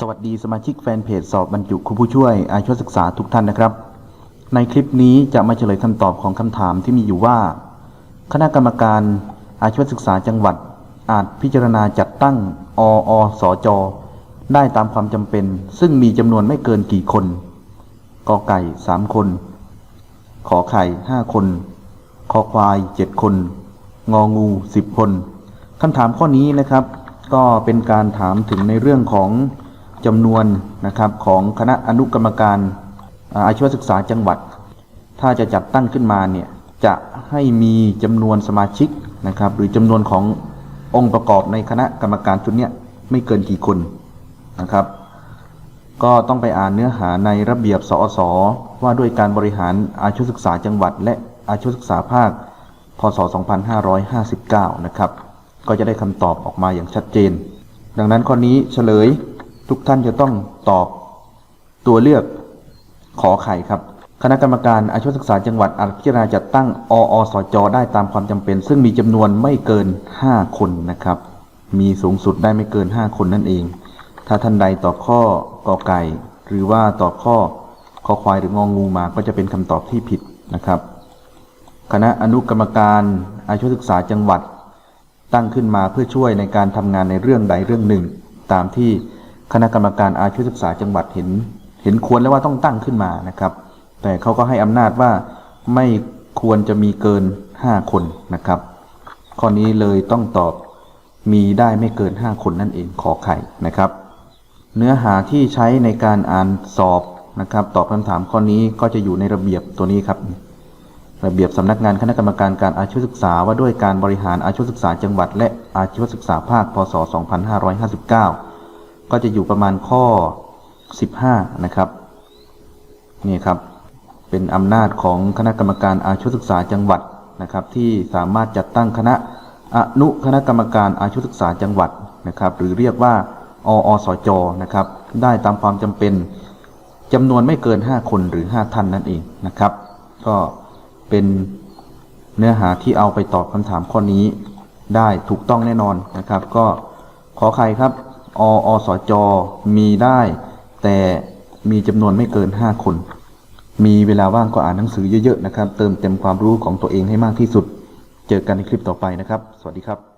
สวัสดีสมาชิกแฟนเพจสอบบรรจุครูผู้ช่วยอาชีวศึกษาทุกท่านนะครับ ในคลิปนี้จะมาเฉลยคำตอบของคำถามที่มีอยู่ว่า คณะกรรมการอาชีวศึกษาจังหวัด อาจพิจารณาจัดตั้งออสจได้ตามความจำเป็น ซึ่งมีจำนวนไม่เกินกี่คนกอไก่สามคน ขอไข่ห้าคน คอควายเจ็ดคน งองูสิบคนคำถามข้อนี้นะครับ ก็เป็นการถามถึงในเรื่องของ จำนวนนะครับของคณะอนุกรรมการอาชีวศึกษาจังหวัด ถ้าจะจัดตั้งขึ้นมาเนี่ยจะให้มีจำนวนสมาชิกนะครับหรือจำนวนขององค์ประกอบในคณะกรรมการชุดนี้ไม่เกินกี่คนนะครับ ก็ต้องไปอ่านเนื้อหาในระเบียบสอสอว่าด้วยการบริหารอาชีวศึกษาจังหวัด และอาชีวศึกษาภาคพศ 2559 นะครับ ก็จะได้คำตอบออกมาอย่างชัดเจน ดังนั้นข้อนี้เฉลย ทุกท่านจะต้องตอบตัวเลือกขอไข่ครับ คณะกรรมการอาชีวศึกษาจังหวัดอาจพิจารณาจัดตั้งออสจได้ตามความจำเป็น ซึ่งมีจำนวนไม่เกิน 5 คนนะครับ มีสูงสุดได้ไม่เกิน 5 คนนั่นเอง ถ้าท่านใดตอบข้อกอไก่ หรือว่าตอบข้อคอควายหรืององูมาก็จะเป็นคำตอบที่ผิดนะครับ คณะอนุกรรมการอาชีวศึกษาจังหวัดตั้งขึ้นมาเพื่อช่วยในการทำงานในเรื่องใดเรื่องหนึ่ง ตามที่ คณะกรรมการอาชีวศึกษาจังหวัดเห็น เห็นควรแล้วว่าต้องตั้งขึ้นมานะครับ แต่เขาก็ให้อำนาจว่าไม่ควรจะมีเกิน 5 คนนะครับ ข้อนี้เลยต้องตอบมีได้ไม่เกิน 5 คนนั่นเองขอไข่นะครับ เนื้อหาที่ใช้ในการอ่านสอบนะครับ ตอบคำถามข้อนี้ก็จะอยู่ในระเบียบตัวนี้ครับ ระเบียบสำนักงานคณะกรรมการการอาชีวศึกษาว่าด้วยการบริหารอาชีวศึกษาจังหวัด และอาชีวศึกษาภาคพศ 2559 ก็จะอยู่ประมาณข้อ 15 นะครับ นี่ครับ เป็นอำนาจของคณะกรรมการอาชีวศึกษาจังหวัดนะครับ ที่สามารถจัดตั้งคณะอนุคณะกรรมการอาชีวศึกษาจังหวัดนะครับ หรือเรียกว่าออสจนะครับ ได้ตามความจำเป็นจำนวนไม่เกิน 5 คนหรือ 5 ท่านนั่นเองนะครับ ก็เป็นเนื้อหาที่เอาไปตอบคำถามข้อนี้ได้ถูกต้องแน่นอนนะครับ ก็ขอใครครับ ออสจ มีได้ แต่มีจำนวนไม่เกิน 5 คน มีเวลาว่างก็อ่านหนังสือเยอะๆนะครับ เติมเต็มความรู้ของตัวเองให้มากที่สุด เจอกันในคลิปต่อไปนะครับ สวัสดีครับ